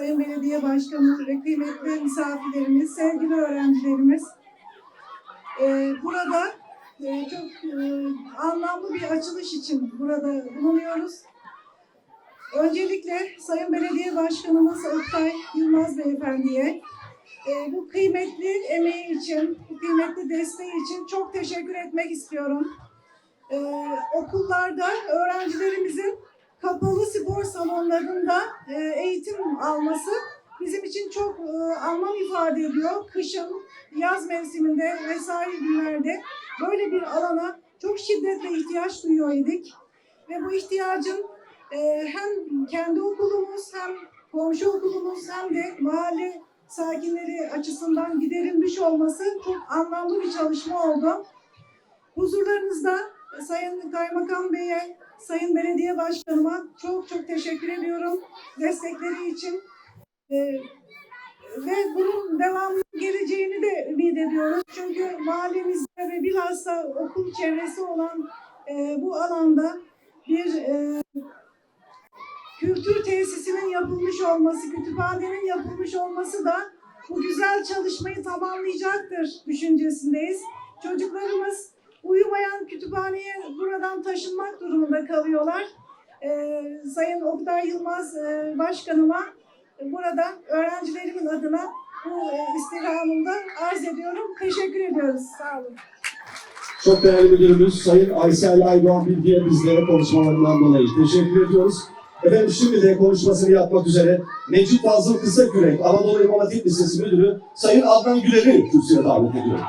Sayın Belediye Başkanım ve kıymetli misafirlerimiz, sevgili öğrencilerimiz. Ee, burada e, çok e, anlamlı bir açılış için burada bulunuyoruz. Öncelikle Sayın Belediye Başkanımız Oktay Yılmaz Beyefendi'ye e, bu kıymetli emeği için, bu kıymetli desteği için çok teşekkür etmek istiyorum. Ee, okullarda öğrencilerimizin kapalı spor salonlarında e, eğitim alması bizim için çok e, anlam ifade ediyor. Kışın, yaz mevsiminde vesaire günlerde böyle bir alana çok şiddetle ihtiyaç duyuyor idik. Ve bu ihtiyacın e, hem kendi okulumuz hem komşu okulumuz hem de mahalle sakinleri açısından giderilmiş olması çok anlamlı bir çalışma oldu. Huzurlarınızda Sayın Kaymakam Bey'e, Sayın Belediye Başkanıma çok çok teşekkür ediyorum destekleri için. Ee, ve bunun devamlı geleceğini de ümit ediyoruz. Çünkü mahallemizde ve bilhassa okul çevresi olan e, bu alanda bir e, kültür tesisinin yapılmış olması, kütüphanenin yapılmış olması da bu güzel çalışmayı tamamlayacaktır düşüncesindeyiz. Çocuklarımız uyumayan kütüphaneye buradan taşınmak durumunda kalıyorlar. Ee, Sayın Oktay Yılmaz e, Başkanıma burada öğrencilerimin adına bu e, istirhamımda arz ediyorum. Teşekkür ediyoruz. Sağ olun. Çok değerli müdürümüz Sayın Aysel Aydoğan Bilgi'ye bizlere konuşmalarından dolayı teşekkür ediyoruz. Efendim şimdi de konuşmasını yapmak üzere Necip Fazıl Kısakürek Anadolu İmam Hatip Lisesi Müdürü Sayın Adnan Güler'i kürsüye davet ediyorum.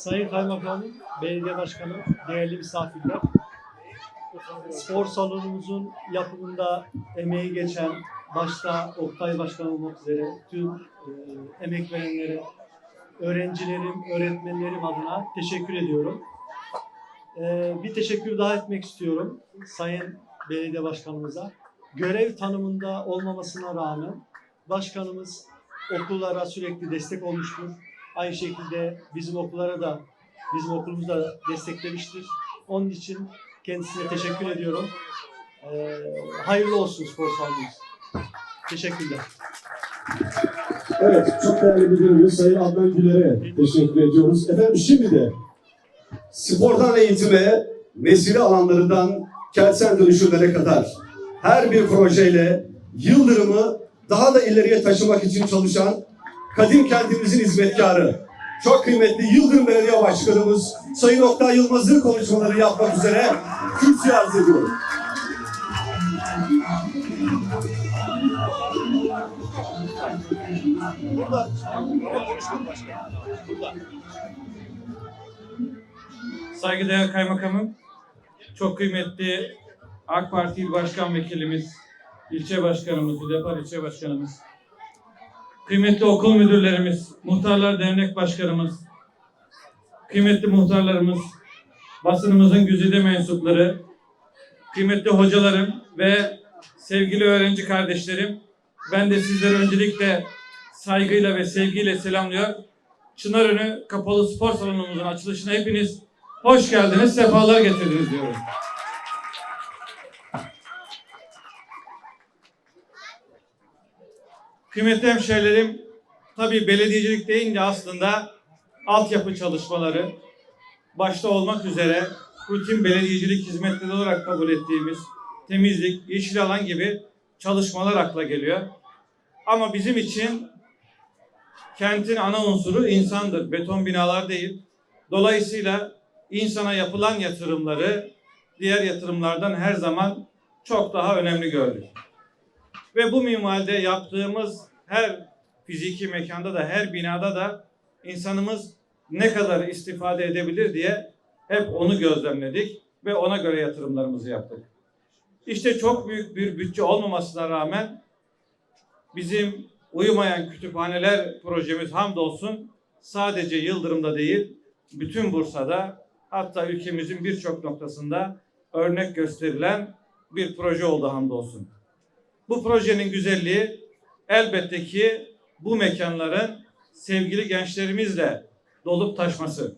Sayın Kaymakamım, Belediye Başkanım, değerli misafirler. Spor salonumuzun yapımında emeği geçen, başta Oktay Başkan olmak üzere tüm e, emek verenlere, öğrencilerim, öğretmenlerim adına teşekkür ediyorum. E, bir teşekkür daha etmek istiyorum Sayın Belediye Başkanımıza. Görev tanımında olmamasına rağmen başkanımız okullara sürekli destek olmuştur. Aynı şekilde bizim okullara da, bizim okulumuz da desteklemiştir. Onun için kendisine teşekkür ediyorum. Ee, hayırlı olsun spor salonumuz. Teşekkürler. Evet, çok değerli müdürümüz Sayın Adnan Güler'e teşekkür ediyoruz. Efendim şimdi de spordan eğitime, mesire alanlarından kentsel dönüşümlere kadar her bir projeyle Yıldırım'ı daha da ileriye taşımak için çalışan kadim kentimizin hizmetkarı, çok kıymetli Yıldırım Belediye Başkanımız Sayın Oktay Yılmaz'ın konuşmaları yapmak üzere kürsüye arz ediyorum. Saygıdeğer Kaymakamım, çok kıymetli AK Parti İl Başkan Vekilimiz, ilçe başkanımız, Hüdapar ilçe başkanımız, kıymetli okul müdürlerimiz, Muhtarlar Dernek Başkanımız, kıymetli muhtarlarımız, basınımızın güzide mensupları, kıymetli hocalarım ve sevgili öğrenci kardeşlerim, ben de sizleri öncelikle saygıyla ve sevgiyle selamlıyor. Çınarönü Kapalı Spor Salonumuzun açılışına hepiniz hoş geldiniz, sefalar getirdiniz diyorum. Kıymetli hemşehrilerim, tabii belediyecilik deyince aslında altyapı çalışmaları başta olmak üzere rutin belediyecilik hizmetleri olarak kabul ettiğimiz temizlik, yeşil alan gibi çalışmalar akla geliyor. Ama bizim için kentin ana unsuru insandır, beton binalar değil. Dolayısıyla insana yapılan yatırımları diğer yatırımlardan her zaman çok daha önemli gördük. Ve bu minvalde yaptığımız her fiziki mekanda da her binada da insanımız ne kadar istifade edebilir diye hep onu gözlemledik ve ona göre yatırımlarımızı yaptık. İşte çok büyük bir bütçe olmamasına rağmen bizim uyumayan kütüphaneler projemiz hamdolsun sadece Yıldırım'da değil bütün Bursa'da hatta ülkemizin birçok noktasında örnek gösterilen bir proje oldu hamdolsun. Bu projenin güzelliği elbette ki bu mekanların sevgili gençlerimizle dolup taşması.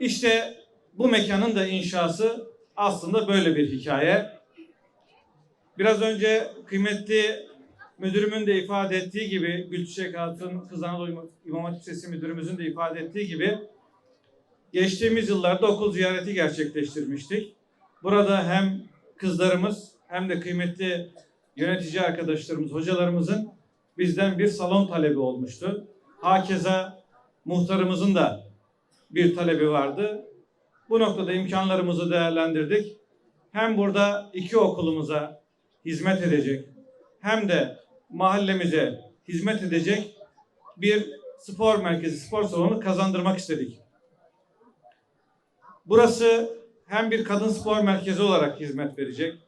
İşte bu mekanın da inşası aslında böyle bir hikaye. Biraz önce kıymetli müdürümün de ifade ettiği gibi, Gülçiçek Hatun Kız Anadolu İmam Hatip Lisesi müdürümüzün de ifade ettiği gibi geçtiğimiz yıllarda okul ziyareti gerçekleştirmiştik. Burada hem kızlarımız hem de kıymetli yönetici arkadaşlarımız, hocalarımızın bizden bir salon talebi olmuştu. Hakeza muhtarımızın da bir talebi vardı. Bu noktada imkanlarımızı değerlendirdik. Hem burada iki okulumuza hizmet edecek hem de mahallemize hizmet edecek bir spor merkezi, spor salonu kazandırmak istedik. Burası hem bir kadın spor merkezi olarak hizmet verecek.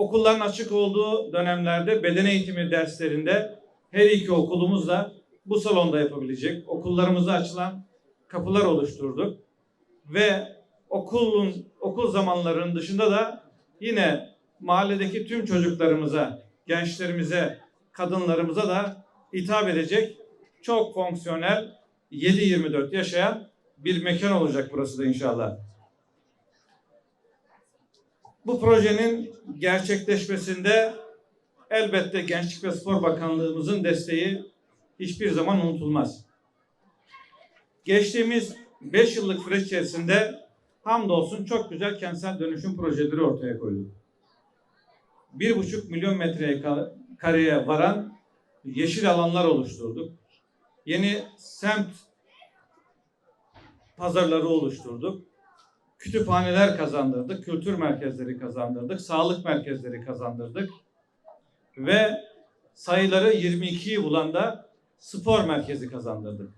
Okulların açık olduğu dönemlerde beden eğitimi derslerinde her iki okulumuz da bu salonda yapabilecek. Okullarımıza açılan kapılar oluşturduk. Ve okulun okul zamanlarının dışında da yine mahalledeki tüm çocuklarımıza, gençlerimize, kadınlarımıza da hitap edecek çok fonksiyonel 7-24 yaşayan bir mekan olacak burası da inşallah. Bu projenin gerçekleşmesinde elbette Gençlik ve Spor Bakanlığımızın desteği hiçbir zaman unutulmaz. Geçtiğimiz 5 yıllık süreç içerisinde hamdolsun çok güzel kentsel dönüşüm projeleri ortaya koyduk. 1,5 milyon metreye ka- kareye varan yeşil alanlar oluşturduk. Yeni semt pazarları oluşturduk. Kütüphaneler kazandırdık, kültür merkezleri kazandırdık, sağlık merkezleri kazandırdık ve sayıları 22'yi bulan da spor merkezi kazandırdık.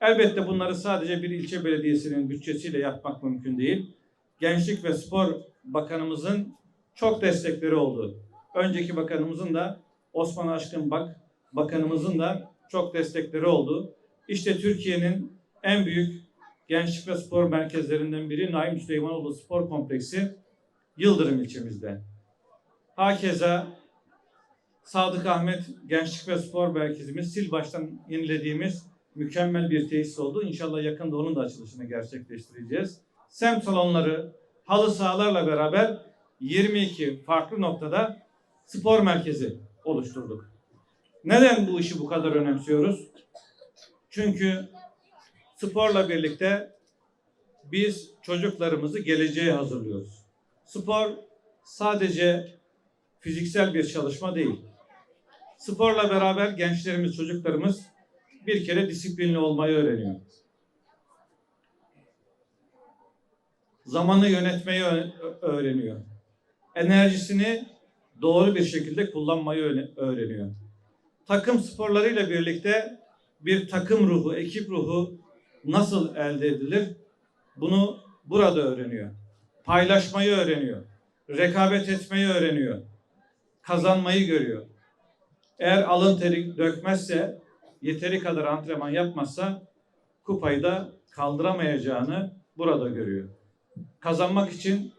Elbette bunları sadece bir ilçe belediyesinin bütçesiyle yapmak mümkün değil. Gençlik ve Spor Bakanımızın çok destekleri oldu. Önceki bakanımızın da Osman Aşkın Bak bakanımızın da çok destekleri oldu. İşte Türkiye'nin en büyük gençlik ve spor merkezlerinden biri Naim Süleymanoğlu Spor Kompleksi Yıldırım ilçemizde. Hakeza Sadık Ahmet Gençlik ve Spor Merkezimiz sil baştan yenilediğimiz mükemmel bir tesis oldu. İnşallah yakında onun da açılışını gerçekleştireceğiz. Semt salonları, halı sahalarla beraber 22 farklı noktada spor merkezi oluşturduk. Neden bu işi bu kadar önemsiyoruz? Çünkü sporla birlikte biz çocuklarımızı geleceğe hazırlıyoruz. Spor sadece fiziksel bir çalışma değil. Sporla beraber gençlerimiz, çocuklarımız bir kere disiplinli olmayı öğreniyor. Zamanı yönetmeyi öğreniyor. Enerjisini doğru bir şekilde kullanmayı öğre- öğreniyor. Takım sporlarıyla birlikte bir takım ruhu, ekip ruhu nasıl elde edilir? Bunu burada öğreniyor. Paylaşmayı öğreniyor. Rekabet etmeyi öğreniyor. Kazanmayı görüyor. Eğer alın teri dökmezse, yeteri kadar antrenman yapmazsa kupayı da kaldıramayacağını burada görüyor. Kazanmak için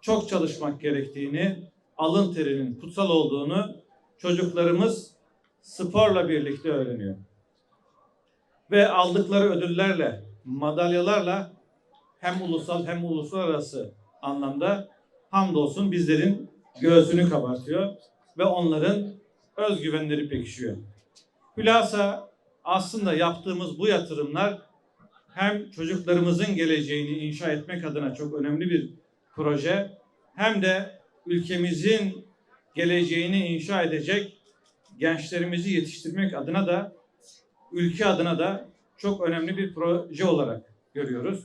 çok çalışmak gerektiğini, alın terinin kutsal olduğunu çocuklarımız sporla birlikte öğreniyor. Ve aldıkları ödüllerle, madalyalarla hem ulusal hem uluslararası anlamda hamdolsun bizlerin göğsünü kabartıyor ve onların özgüvenleri pekişiyor. Hülasa aslında yaptığımız bu yatırımlar hem çocuklarımızın geleceğini inşa etmek adına çok önemli bir proje hem de ülkemizin geleceğini inşa edecek gençlerimizi yetiştirmek adına da ülke adına da çok önemli bir proje olarak görüyoruz.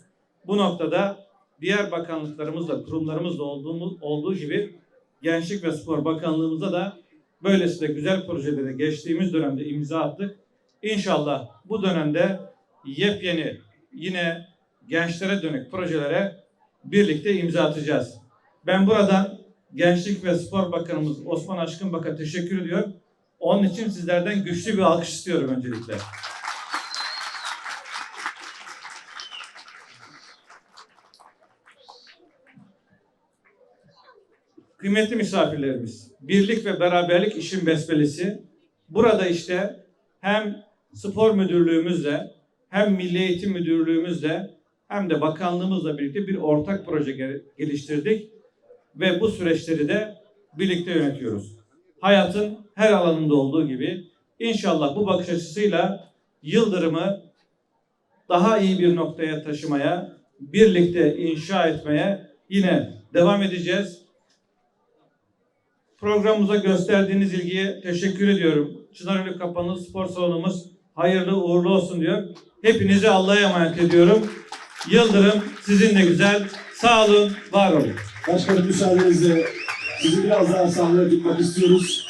Bu noktada diğer bakanlıklarımızla, kurumlarımızla olduğumuz, olduğu gibi Gençlik ve Spor Bakanlığımıza da böylesine güzel projelere geçtiğimiz dönemde imza attık. İnşallah bu dönemde yepyeni yine gençlere dönük projelere birlikte imza atacağız. Ben buradan Gençlik ve Spor Bakanımız Osman Aşkın Bak'a teşekkür ediyorum. Onun için sizlerden güçlü bir alkış istiyorum öncelikle. Kıymetli misafirlerimiz, birlik ve beraberlik işin besbelesi. Burada işte hem spor müdürlüğümüzle hem Milli Eğitim Müdürlüğümüzle hem de bakanlığımızla birlikte bir ortak proje gel- geliştirdik ve bu süreçleri de birlikte yönetiyoruz. Hayatın her alanında olduğu gibi inşallah bu bakış açısıyla Yıldırım'ı daha iyi bir noktaya taşımaya, birlikte inşa etmeye yine devam edeceğiz. Programımıza gösterdiğiniz ilgiye teşekkür ediyorum. Çınarölü Kapalı Spor Salonumuz hayırlı uğurlu olsun diyor. Hepinizi Allah'a emanet ediyorum. Yıldırım sizin de güzel. Sağ olun, var olun. Başkanım müsaadenizle sizi biraz daha sahneye tutmak istiyoruz.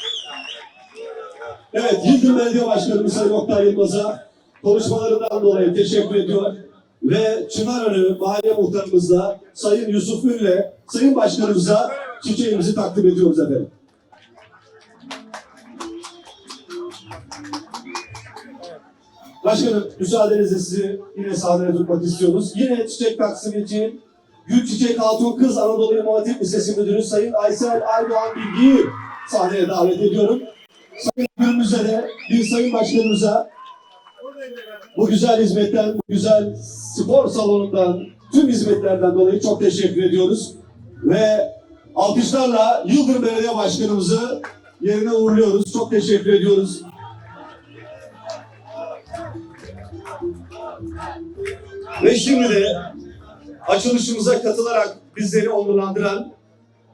Evet, Yıldırım Belediye Başkanımız Sayın Oktay Yılmaz'a konuşmalarından dolayı teşekkür ediyor. Ve Çınarönü Mahalle Muhtarımızla Sayın Yusuf Ünlü, Sayın Başkanımıza çiçeğimizi takdim ediyoruz efendim. Başkanım müsaadenizle sizi yine sahneye tutmak istiyoruz. Yine çiçek taksimi için Gül Çiçek Hatun Kız Anadolu İmam Hatip Lisesi Müdürü Sayın Aysel Aydoğan Bilgi'yi sahneye davet ediyorum. Müdürümüze de bir Sayın Başkanımıza bu güzel hizmetten, bu güzel spor salonundan, tüm hizmetlerden dolayı çok teşekkür ediyoruz. Ve alkışlarla Yıldırım Belediye Başkanımızı yerine uğurluyoruz. Çok teşekkür ediyoruz. Ve şimdi de açılışımıza katılarak bizleri onurlandıran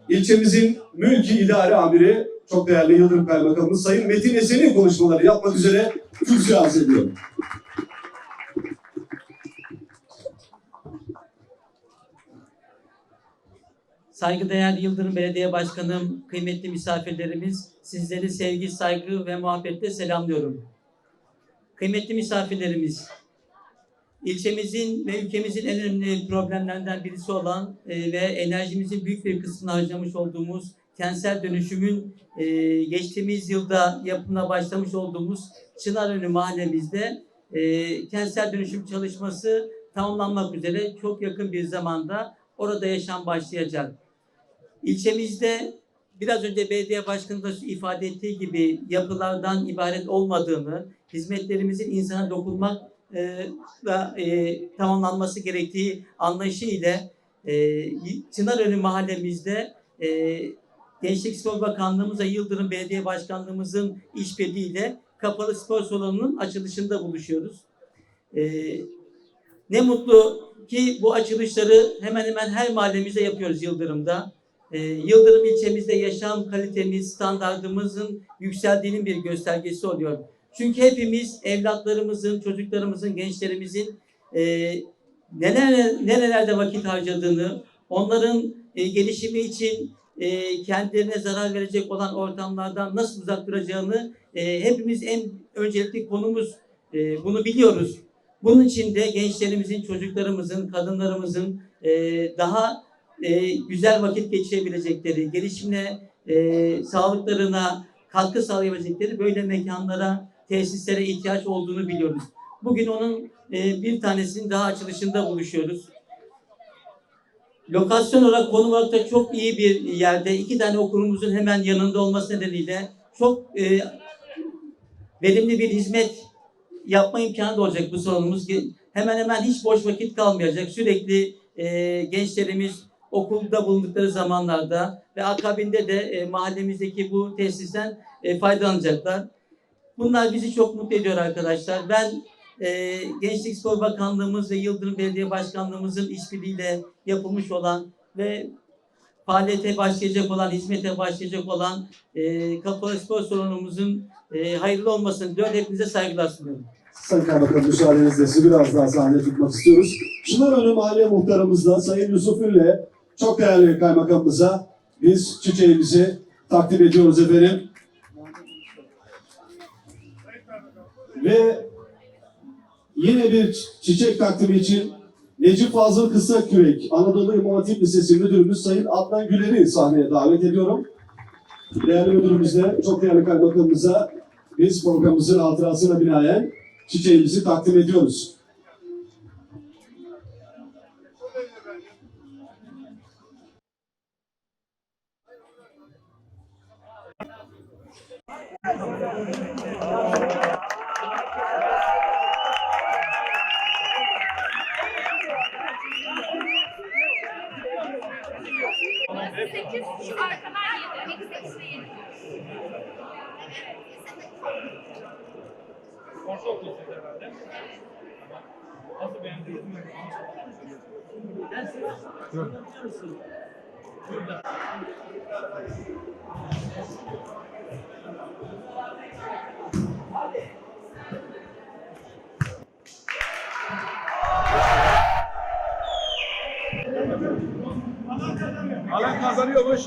ilçemizin mülki idare amiri çok değerli Yıldırım Kaymakamımız Sayın Metin Esen'in konuşmaları yapmak üzere kürsüye arz ediyorum. Saygıdeğer Yıldırım Belediye Başkanım, kıymetli misafirlerimiz, sizleri sevgi, saygı ve muhabbetle selamlıyorum. Kıymetli misafirlerimiz, ilçemizin ve ülkemizin en önemli problemlerinden birisi olan e, ve enerjimizin büyük bir kısmını harcamış olduğumuz kentsel dönüşümün e, geçtiğimiz yılda yapımına başlamış olduğumuz Çınarönü mahallemizde e, kentsel dönüşüm çalışması tamamlanmak üzere çok yakın bir zamanda orada yaşam başlayacak. İlçemizde biraz önce belediye başkanı da ifade ettiği gibi yapılardan ibaret olmadığını, hizmetlerimizin insana dokunmak e, da e, tamamlanması gerektiği anlayışı ile e, Çınarönü mahallemizde e, Gençlik Spor Bakanlığımız ve Yıldırım Belediye Başkanlığımızın işbirliğiyle kapalı spor salonunun açılışında buluşuyoruz. E, ne mutlu ki bu açılışları hemen hemen her mahallemizde yapıyoruz Yıldırım'da. Ee, Yıldırım ilçemizde yaşam kalitemiz, standartımızın yükseldiğinin bir göstergesi oluyor. Çünkü hepimiz evlatlarımızın, çocuklarımızın, gençlerimizin e, neler nerelerde vakit harcadığını, onların e, gelişimi için e, kendilerine zarar verecek olan ortamlardan nasıl uzak duracağını e, hepimiz en öncelikli konumuz e, bunu biliyoruz. Bunun için de gençlerimizin, çocuklarımızın, kadınlarımızın e, daha e, güzel vakit geçirebilecekleri, gelişimine, e, sağlıklarına katkı sağlayabilecekleri böyle mekanlara, tesislere ihtiyaç olduğunu biliyoruz. Bugün onun e, bir tanesinin daha açılışında buluşuyoruz. Lokasyon olarak, konum olarak da çok iyi bir yerde. iki tane okulumuzun hemen yanında olması nedeniyle çok e, verimli bir hizmet yapma imkanı da olacak bu salonumuz. Hemen hemen hiç boş vakit kalmayacak. Sürekli e, gençlerimiz okulda bulundukları zamanlarda ve akabinde de e, mahallemizdeki bu tesisten e, faydalanacaklar. Bunlar bizi çok mutlu ediyor arkadaşlar. Ben e, Gençlik Spor Bakanlığımız ve Yıldırım Belediye Başkanlığımızın işbirliğiyle yapılmış olan ve faaliyete başlayacak olan, hizmete başlayacak olan e, kapalı spor salonumuzun e, hayırlı olmasını diliyorum. Hepinize saygılar sunuyorum. Sayın Kaymakam müsaadenizle sizi biraz daha sahneye tutmak istiyoruz. Çınarönü Mahalle Muhtarımızla Sayın Yusuf Ünlü çok değerli kaymakamımıza biz çiçeğimizi takdim ediyoruz efendim. Ve yine bir çiçek takdimi için Necip Fazıl Kısakürek Anadolu İmam Hatip Lisesi Müdürümüz Sayın Adnan Güler'i sahneye davet ediyorum. Değerli müdürümüzle, çok değerli kaymakamımıza biz programımızın hatırasına binaen çiçeğimizi takdim ediyoruz. Sekiz, şu sepsine yedik. Evet, kesinlikle. Orta okuyorsunuz herhalde. Nasıl beğendiniz mi? Alan kazanıyormuş.